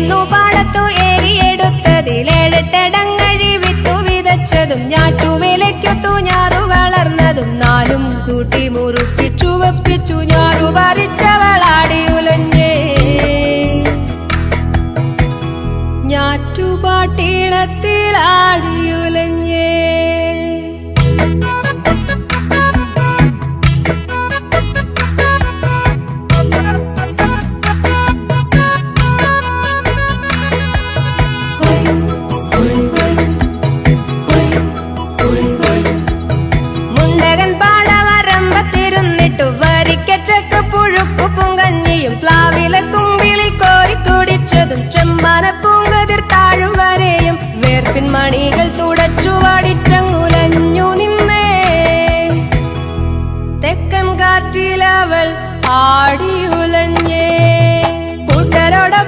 ഏഴൊന്നു പാടത്തു ഏരിയെടുത്തതിലേഴെട്ടടങ്ങഴി വിത്തു വിതച്ചതും ഞാറ്റുവിലയ്ക്കൊത്തു ഞാറു വളർന്നതും നാലും കൂട്ടി മുറുക്കിച്ചു വെപ്പിച്ചു ഞാറു പറിച്ചവളാടി ഉലഞ്ഞേ. ഞാറ്റുപാട്ടീളത്തിലാടി മണികൾ തുടച്ചുവാടിച്ചങ്ങുലഞ്ഞു നിന്നേ. തെക്കൻ കാറ്റിലവൾ ആടി